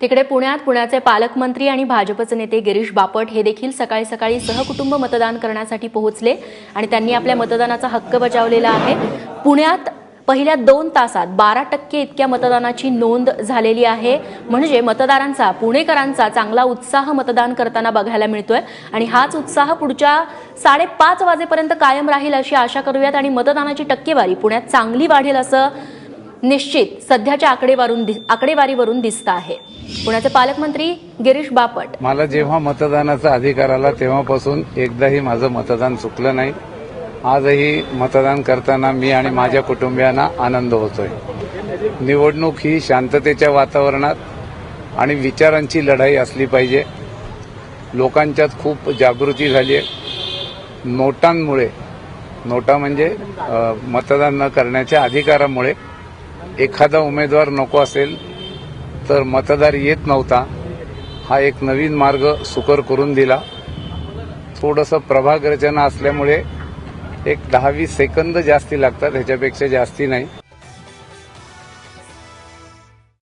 तिकडे पुण्यात पुण्याचे पालकमंत्री आणि भाजपचे नेते गिरीश बापट हे देखील सकाळी सकाळी सहकुटुंब मतदान करण्यासाठी पोहोचले आणि त्यांनी आपल्या मतदानाचा हक्क बजावलेला आहे. पुण्यात पहिल्या दोन तासात बारा टक्के इतक्या मतदानाची नोंद झालेली आहे. म्हणजे मतदारांचा पुणेकरांचा चांगला उत्साह मतदान करताना बघायला मिळतोय. आणि हाच उत्साह पुढच्या साडेपाच वाजेपर्यंत कायम राहील अशी आशा करूयात आणि मतदानाची टक्केवारी पुण्यात चांगली वाढेल असं निश्चित सध्याच्या आकडेवारून आकडेवारीवरून दिसतं आहे. पुण्याचे पालकमंत्री गिरीश बापट. मला जेव्हा मतदानाचा अधिकार आला तेव्हापासून एकदाही माझं मतदान चुकलं नाही. आजही मतदान करताना मी आणि माझ्या कुटुंबियांना आनंद होतोय. निवडणूक ही शांततेच्या वातावरणात आणि विचारांची लढाई असली पाहिजे. लोकांच्यात खूप जागृती झाली आहे. नोटांमुळे नोटा म्हणजे मतदान न करण्याच्या अधिकारामुळे एखादा उमेदवार नको असेल तर मतदार येत नव्हता हा एक नवीन मार्ग सुकर करून दिला. थोडंसं प्रभाग रचना असल्यामुळे एक दहा वीस सेकंद जास्ती लागतात ह्याच्यापेक्षा जास्ती नाही.